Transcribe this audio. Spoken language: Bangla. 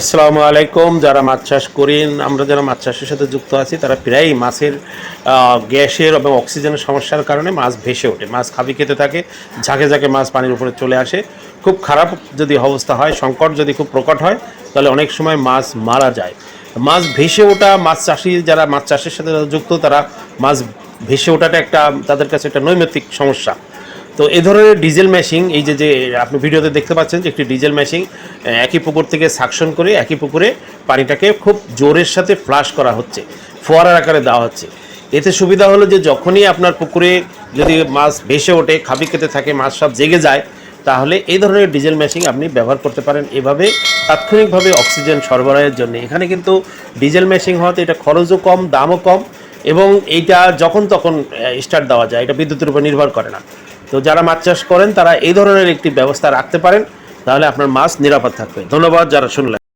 আসসালামু আলাইকুম, যারা মাছ চাষ করেন, আমরা যারা মাছ চাষের সাথে যুক্ত আছি, তারা প্রায়ই মাছের গ্যাসের এবং অক্সিজেনের সমস্যার কারণে মাছ ভেসে ওঠে, মাছ খাবি খেতে থাকে, ঝাঁকে ঝাঁকে মাছ পানির উপরে চলে আসে। খুব খারাপ যদি অবস্থা হয়, সংকট যদি খুব প্রকট হয়, তাহলে অনেক সময় মাছ মারা যায়। মাছ ভেসে ওঠা, মাছ চাষি যারা মাছ চাষের সাথে যুক্ত, তারা মাছ ভেসে ওঠাটা একটা, তাদের কাছে একটা নৈমিত্তিক সমস্যা। তো এ ধরনের ডিজেল মেশিন এই যে যে আপনি ভিডিওতে দেখতে পাচ্ছেন যে একটি ডিজেল মেশিন একই পুকুর থেকে সাকশন করে একই পুকুরে পানিটাকে খুব জোরের সাথে ফ্লাশ করা হচ্ছে, ফোয়ারার আকারে দেওয়া হচ্ছে। এতে সুবিধা হলো যে যখনই আপনার পুকুরে যদি মাছ ভেসে ওঠে, খাবি খেতে থাকে, মাছ সব জেগে যায়, তাহলে এই ধরনের ডিজেল মেশিন আপনি ব্যবহার করতে পারেন। এভাবে তাৎক্ষণিকভাবে অক্সিজেন সরবরাহের জন্য। এখানে কিন্তু ডিজেল মেশিন হওয়াতে এটা খরচও কম, দামও কম, এবং এইটা যখন তখন স্টার্ট দেওয়া যায়। এটা বিদ্যুতের উপর নির্ভর করে না। তো যারা মাছ চাষ করেন, তারা এই ধরনের একটি ব্যবস্থা রাখতে পারেন, তাহলে আপনার মাছ নিরাপদ থাকবে। ধন্যবাদ যারা শুনলেন।